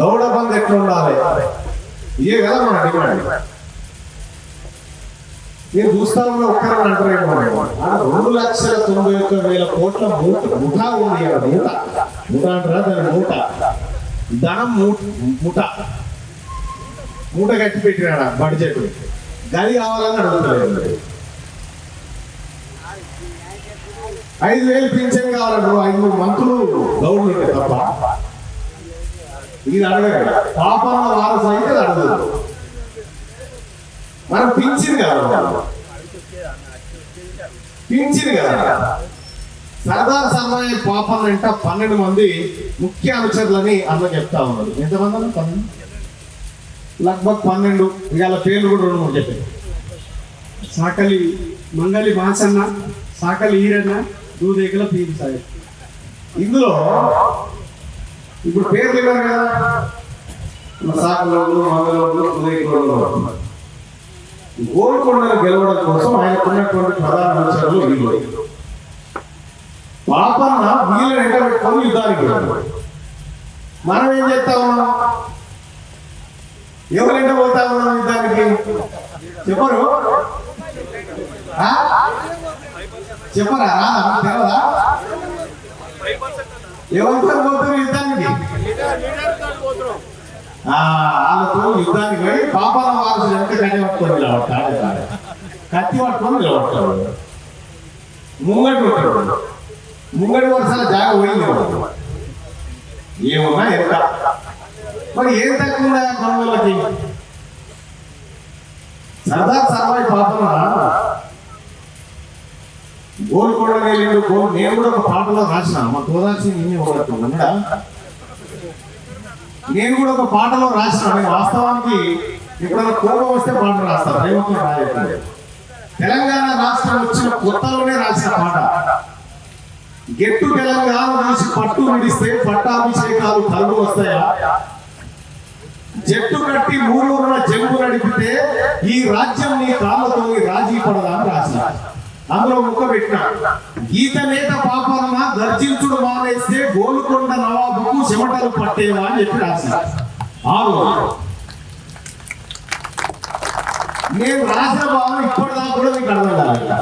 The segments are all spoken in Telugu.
గౌడ బంద్ ఎట్లుండాలి ఇదే కదా మన డిమాండ్. నేను చూస్తా ఉన్న ఒక్కరు అంటారేమో రెండు లక్షల తొంభై ఒక్క వేల కోట్ల మూట ముఠా ఉంది అక్కడ మూట. ముఠ అంటారా? దాని మూట. ధనం మూట ముఠ మూట కట్టి పెట్టినాడ బడ్జెట్? గది కావాలని అడుగుతలేదు ఐదు వేలు పింఛన్ కావాలంటారు ఐదు మంత్రులు. గౌడ్లు ఉంటే తప్ప. ఇది అడగండి పాపాల వారసు అయితే అడగదు మనం పింఛన్ కదా. పింఛన్ కదా. సర్దార్ సర్వాయి పాపం వెంట పన్నెండు మంది ముఖ్య అనుచరులని అన్న చెప్తా ఉన్నారు. ఎంతమంది అన్న? పన్నెండు? లగ్భగ్ పన్నెండు. ఇవాళ పేర్లు కూడా రెండు మూడు చెప్పారు. సాకలి మంగలి మాసన్న సాకలి ఈరన్న దూదేగల పీరు సాయి ఇందులో ఇప్పుడు పేరు తెలియదు కదా. సాగలోడు మంగళోడు ఉదయకోళ్ళు గోల్కొండను గెలవడం కోసం ఆయనకున్నటువంటి ప్రధాన అంశాలు వీళ్ళు. పాపన్న వీళ్ళని ఎంటబెట్టుకొని యుద్ధానికి మనం ఏం చేస్తా ఉన్నాం? ఎవరు ఎంట పోతా ఉన్నాం యుద్ధానికి? చెప్పరు? చెప్పరా? రాదా? మీకు ఎవరితో పోతున్నారు వాళ్ళతో యుద్ధానికి పోయి పాపాల వారసులు ఎంత కట్టి పట్టుకొని నిలబడతాడు కాడే. కత్తి పట్టుకొని నిలబడతాడు ముంగటి ఉంటాడు ముంగటి వరుసల జాగ పోయింది వాడు. ఏమన్నా ఎంత మరి ఏం తక్కువ ఉందా కొనుగోలకి సర్దార్ సర్వాయి పాపన గోల్కొండ వెళ్ళిండు గోల్ నేను కూడా ఒక పాటలో రాసిన మా గోదావరి నిన్నే ఒకటి ఉన్నాడా నేను కూడా ఒక పాటలో రాసిన నేను వాస్తవానికి ఎప్పుడైనా కోపం వస్తే పాట రాస్తాను ప్రేమతో రాయట్లేదు తెలంగాణ రాష్ట్రం వచ్చిన కొత్తలోనే రాసిన పాట. గెట్టు తెలంగాణ రాసి పట్టు విడిస్తే పట్టాభిషేకాలు కలుగు వస్తాయా? జట్టు కట్టి మూడూరున జంపు నడిపితే ఈ రాజ్యం నీ కాళ్ళతో రాజీ పడదా అని రాసిన. అందులో ముక్క పెట్టినాడు గీత నేత పాపరమ గర్జించుడు మానేస్తే గోలుకొండ నవాబుకు చెమటలు పట్టేవా అని చెప్పి రాశాడు ఆరు. నేను రాసిన భావన ఇప్పటిదాకా కూడా మీకు అర్థం కాలేదు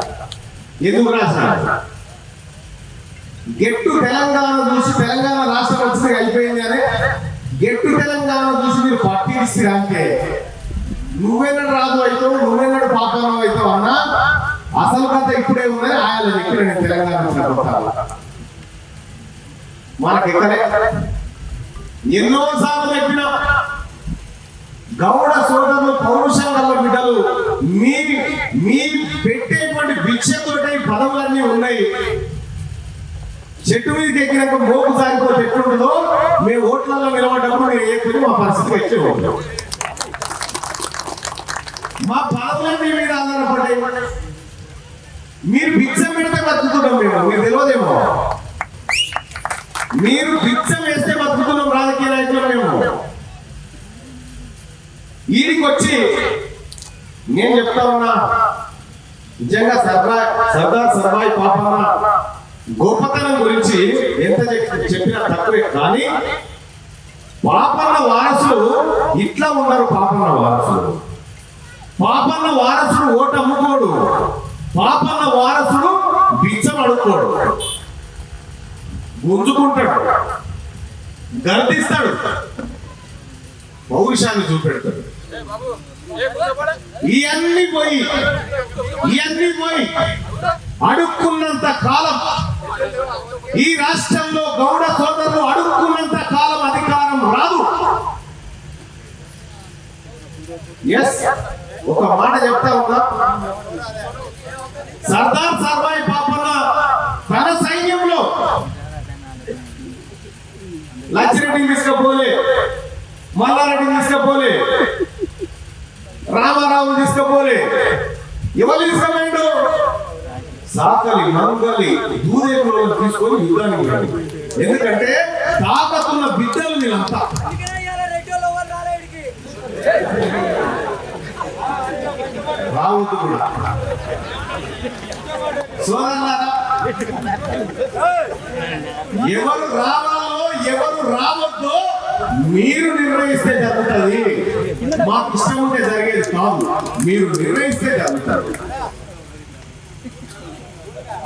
ఎందుకు రాసిన? గెట్టు తెలంగాణ చూసి తెలంగాణ రాష్ట్రం వచ్చింది అయిపోయింది అని? గెట్టు తెలంగాణ చూసి మీరు పట్టిస్తే అంటే? నువ్వెన్నడు రాజు అవుతావు నువ్వెన్నడు పాపాలం అవుతావు అన్నా? అసలు కథ ఇప్పుడే ఉందని ఆయన చెప్పి నేను తెలంగాణ మనకి ఎన్నో సార్లు చెప్పిన గౌడ సోదరులు పౌరుషం గల బిడ్డలు మీ మీ పెట్టేటువంటి భిక్షతోటే పదవులన్నీ ఉన్నాయి. చెట్టు మీదకి ఎక్కినాక మోపు సారితో చెట్టు ఉంటుందో మేము ఓట్లలో నిలబడ్డప్పుడు మీరు ఎక్కువ మా పరిస్థితి వచ్చి మా పదవులన్నీ మీద ఆధారపడ్డాయి మీరు భిక్షం పెడితే బతుకుతున్నాం మేము. మీరు తెలియదేమో. మీరు భిక్షం వేస్తే బతుకుతున్నాం రాజకీయ నాయకులు మేము. వీరికి వచ్చి నేను చెప్తానన్నా నిజంగా సర్దా సర్దార్ సర్వాయి పాపన గొప్పతనం గురించి ఎంత చెప్పినా తక్కువే కానీ పాపన్న వారసులు ఇట్లా ఉన్నారు పాపన్న వారసులు. పాపన్న వారసుడు ఓటు అమ్ముకోడు పాపన్న వారసుడు బిచ్చం అడుక్కోడు గుంజుకుంటాడు. గర్దిస్తాడు. పౌరుషాన్ని చూపెడతాడు. ఇవన్నీ పోయి ఇవన్నీ పోయి అడుక్కున్నంత కాలం ఈ రాష్ట్రంలో గౌడ సోదరులు అడుక్కున్నంత కాలం అధికారం రాదు. ఎస్ ఒక మాట చెప్తా ఉన్నా? సర్దార్ సర్వాయి పాపన్న తన సైన్యంలో లచ్చిరెడ్డిని తీసుకపోలే మల్లారెడ్డిని తీసుకపోలే రామారావు తీసుకపోలే ఎవరు తీసుకపోయిండు? సాకలి మంగలి దూదేవులను తీసుకొని యుద్ధానికి ఎందుకంటే తాకతున్న బిడ్డలు వీళ్ళంతా. రావద్దు కూడా. ఎవరు రావాలో ఎవరు రావద్దో మీరు నిర్ణయిస్తే జరుగుతుంది. మాకు ఇష్టం ఉంటే జరిగేది కాదు మీరు నిర్ణయిస్తే జరుగుతారు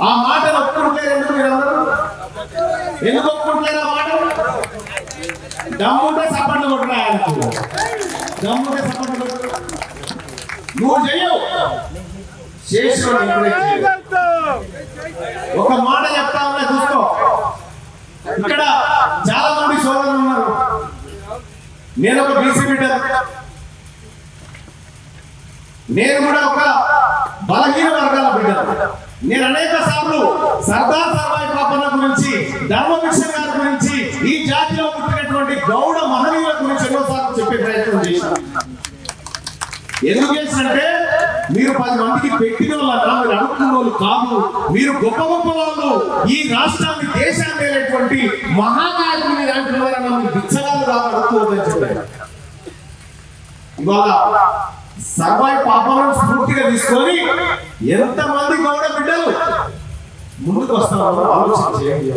ఆ మాటను ఒప్పుకుంటారు ఎందుకు మీరందరూ? ఎందుకు ఒప్పుకుంటారు ఆ మాట దమ్ముంటే సపట్లు కొట్టరా ఆయనకు. దమ్ముంటే సపట్లు నువ్వు చెయ్యవు చేసిన ఒక మాట చెప్తా ఉన్నా చూసుకో. ఇక్కడ చాలా మంది సోదరులు ఉన్నారు. నేను ఒక బీసీ బిడ్డ నేను కూడా ఒక బలహీన వర్గాల బిడ్డ నేను అనేక సార్లు సర్దార్ సర్వాయి పాపన్న గురించి ధర్మభిక్ష గారి గురించి ఈ జాతిలో పుట్టినటువంటి గౌడ మహనీయుల గురించి ఎన్నోసార్లు చెప్పే ప్రయత్నం చేశాను. ఎందుకు చేసినంటే మీరు పది మందికి పెట్టిన వాళ్ళ మీరు అనుకున్న వాళ్ళు కాదు. మీరు గొప్ప గొప్ప వాళ్ళు. ఈ రాష్ట్రాన్ని దేశాన్ని లేనటువంటి మహానాయకుని అంటున్నారని మనం బిచ్చగాలు రాబడుతుందని చెప్పారు. ఇవాళ సర్వాయి పాపాలను స్ఫూర్తిగా తీసుకొని ఎంతమంది గౌడ బిడ్డలు ముందుకు వస్తారో ఆలోచన చేయండి.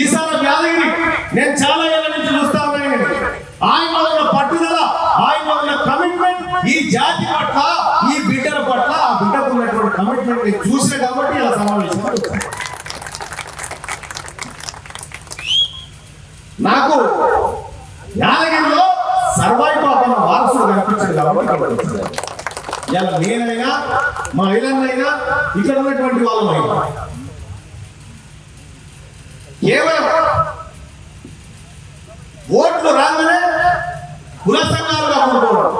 ఈసారి వ్యాధి నేను చాలా ఏళ్ళ నుంచి చూస్తా ఉన్నాను. ఆయన ఉన్న పట్టుదల ఆయన ఉన్న కమిట్మెంట్ ఈ జాతి పట్ల ఈ బిడ్డల పట్ల ఆ బిడ్డకు ఉన్నటువంటి కమిట్మెంట్ చూసిన కాబట్టి ఇలా సమావేశం. నాకు యాదగిరిలో సర్వైవ్ పాపన వారసుడు కనిపించాడు కాబట్టి ఇలా నేనైనా మా ఇళ్ళనైనా ఇక్కడ ఉన్నటువంటి వాళ్ళమైనా కేవలం ఓట్లు రాగానే కుల సంఘాలుగా ఉండకూడదు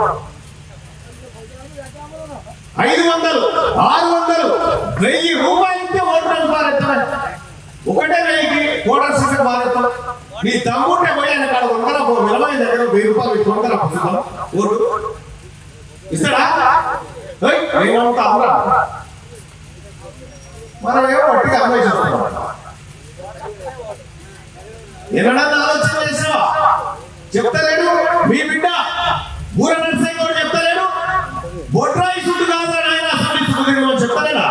ఐదు వందలు ఆరు వందలు వెయ్యి రూపాయలు ఇస్తే ఓట్లు పారెత్తాం ఒకటే వెయ్యికి ఓటర్ సీసీ పారెత్తాం నీ తమ్ముంటే పోయి ఆయన కాడ వందల పో నిలబడి దగ్గర వెయ్యి రూపాయలు ఇచ్చి వందల పుస్తకం ఓటు. ఇస్తాడా? ఏయ్, నేనంతా అమ్మరా మనం ఏమో పట్టిగా అమలు చేస్తున్నాం ఎన్నడన్నా ఆలోచన చేసావా చెప్తలేడు మీ బిడ్డ ఊరన్నా నరసింహ గౌడ్ చెప్తలేడు బొట్రాయి సుట్టు కాదు ఆయన అసలు సుట్టు తినమని చెప్తలేడా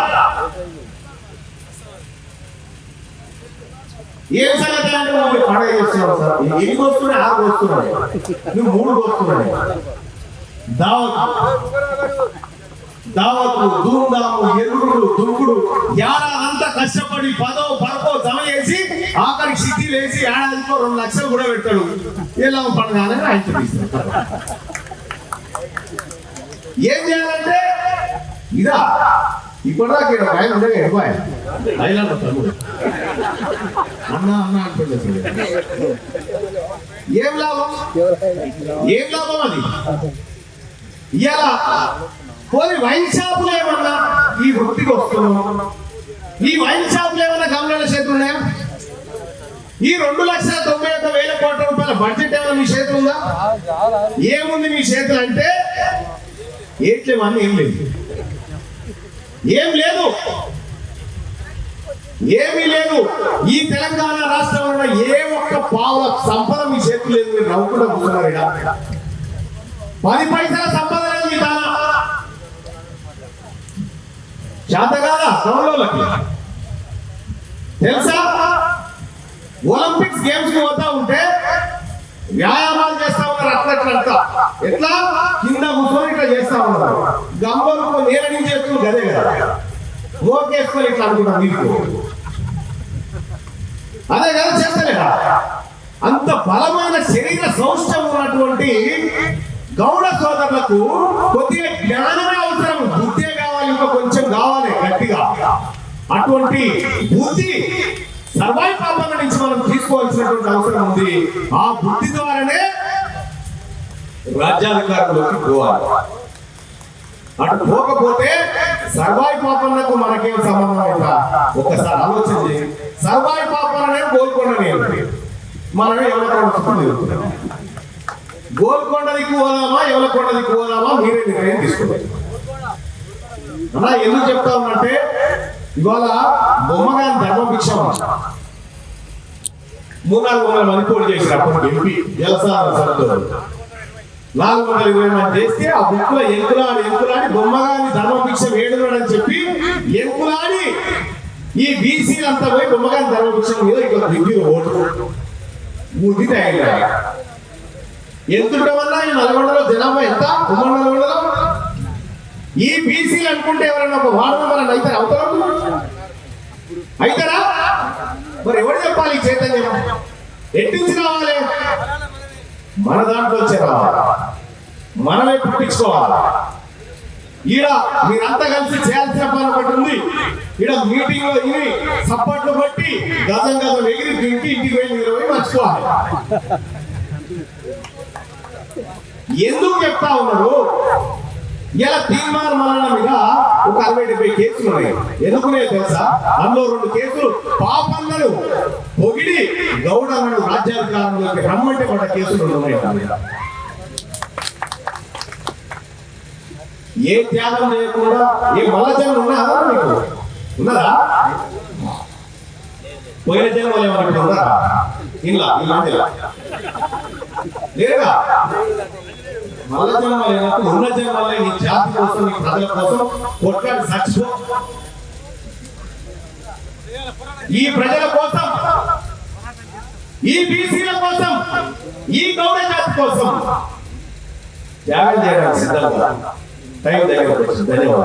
ఏం సంగతి అంటే నువ్వు పండగ చేస్తున్నావు సార్. ఎన్ని వస్తున్నాయి ఆరు వస్తున్నాయి నువ్వు మూడు వస్తున్నాయి దావత్ దావత్తు దూందాము ఎరుగుడు దుంకుడు యారా ఏడాదంతా కష్టపడి పదో పరపో జమ చేసి ఆఖరికి సిద్ధి లేచి ఏడాదికో రెండు లక్షలు కూడా పెడతాడు ఎలా పండుగ అని ఆయన చూపిస్తాడు ఏం చేయాలంటే ఇదా ఇప్పుడు నాకు ఒక ఆయన ఉండగా ఎక్కువ ఐలాండ్ తమ్ముడు అన్న అన్న అంటుండే ఏం లాభం? ఏం లాభం అది? ఇలా పోనీ వైన్ షాపులు ఏమన్నా? ఈ వృత్తికి వస్తున్నాం. ఈ వైన్ షాపులు ఏమన్నా గమనాల చేతులు ఉన్నాయా? ఈ రెండు లక్షల తొంభై ఒక్క వేల కోట్ల రూపాయల బడ్జెట్ ఏమైనా మీ చేతులు ఉందా? ఏముంది మీ చేతులు అంటే ఏట్లేమని ఏం లేదు. ఏం లేదు. ఏమీ లేదు. ఈ తెలంగాణ రాష్ట్రంలో ఏ ఒక్క పావుల సంపద మీ చేతి లేదు మీరు నవ్వుకుంటూ కూర్చున్నారు పది పైసల సంపద లేదు మీ దాన చేత కాదా? గౌరవులకి తెలుసా? ఒలింపిక్స్ గేమ్స్కి పోతా ఉంటే వ్యాయామాలు చేస్తా ఉన్నారు అట్లా అట్లా ఎట్లా? కింద కూర్చొని ఇట్లా చేస్తా ఉన్నారు. గంబలు నేరడించేస్తూ గదే కదా. ఓకేసుకొని ఇట్లా అనుకుంటాం మీకు అదే కదా చేస్తలేదా అంత బలమైన శరీర సౌష్టం ఉన్నటువంటి గౌడ సోదరులకు కొద్దిగా జ్ఞానమే అవసరం. బుద్ధే కావాలి ఇంకా కొంచెం కావాలి గట్టిగా. అటువంటి బుద్ధి సర్వాయి పాపాల నుంచి మనం తీసుకోవాల్సినటువంటి అవసరం ఉంది. ఆ బుద్ధి ద్వారానే రాజ్యాధికారంలోకి పోవాలి. అటు పోకపోతే సర్వాయి పాపన్నకు మనకేం సంబంధం అవుతా ఒకసారి ఆలోచన సర్వాయి పాపన్ననే గోల్కొండ నేను. మనమే ఎవరికొండ చుట్టూ తిరుగుతున్నాం. గోల్కొండ దిక్కు పోదామా ఎవరికొండ దిక్కు పోదామా మీరే నిర్ణయం తీసుకోవాలి. అలా ఎందుకు చెప్తా ఉన్నంటే ఇవాళ ధర్మం ధర్మభిక్ష మూడు నాలుగు వందల మంది పోటీ చేశారు అప్పుడు ఎంపీ జలసా సభ్యులు నాలుగు వందల ఇరవై మంది చేస్తే ఆ బుక్లో ఎంకులాడి ఎంకులాడి బొమ్మగాని ధర్మభిక్ష వేడున్నాడు అని చెప్పి ఎంకులాడి ఈ బీసీలు అంతా పోయి బొమ్మగాని ధర్మభిక్ష మీద ఇక్కడ రివ్యూ ఓటు. ముద్ది తయారు ఎంత వల్ల ఈ నల్గొండలో జనాభా ఎంత? ఉమ్మడి నల్గొండలో? ఈ బీసీలు అనుకుంటే ఎవరైనా ఒక వార్డు మెంబర్ అవుతారు? అవుతారు? అవుతారా? మరి ఎవరు చెప్పాలి చైతన్యం? ఎట్టించి రావాలి మన దాంట్లో వచ్చే రావాలి మనమే పుట్టించుకోవాలి. ఈడ మీరంతా కలిసి చేయాల్సిన పని ఒకటి ఉంది. ఈడ మీటింగ్లో ఇవి సపోర్ట్లు కొట్టి గజం గజం ఎగిరి దింటి ఇంటికి పోయి మీరు పోయి మర్చిపోవాలి. ఎందుకు చెప్తా ఉన్నారు? ఇలా తీర్మాన మరణ మీద ఒక అరవై డెబ్బై కేసులు ఉన్నాయి. ఎందుకునే తెలుసా? అందులో రెండు కేసులు పాపన్నలు పొగిడి గౌడలను రాజ్యాధికారంలోకి రమ్మంటే పడ్డ కేసులు ఉన్నాయి దాని మీద. ఏ త్యాగం చేయకుండా ఏ మల్ల ఉన్నారా మీకు? ఉన్నారా పోయిన జన్మలు ఏమన్నా ఉన్నారా ఇలా ఇలాంటి లేదుగా మల్ల జన్మ లేనప్పుడు ఉన్న జన్మలే నీ జాతి కోసం నీ ప్రజల కోసం కొట్లాడి చచ్చిపో ఈ ప్రజల కోసం ఈ బీసీల కోసం ఈ గౌడ జాతి కోసం. త్యాగం చేయడానికి సిద్ధంగా టైం దగ్గర ధన్యవాదాలు.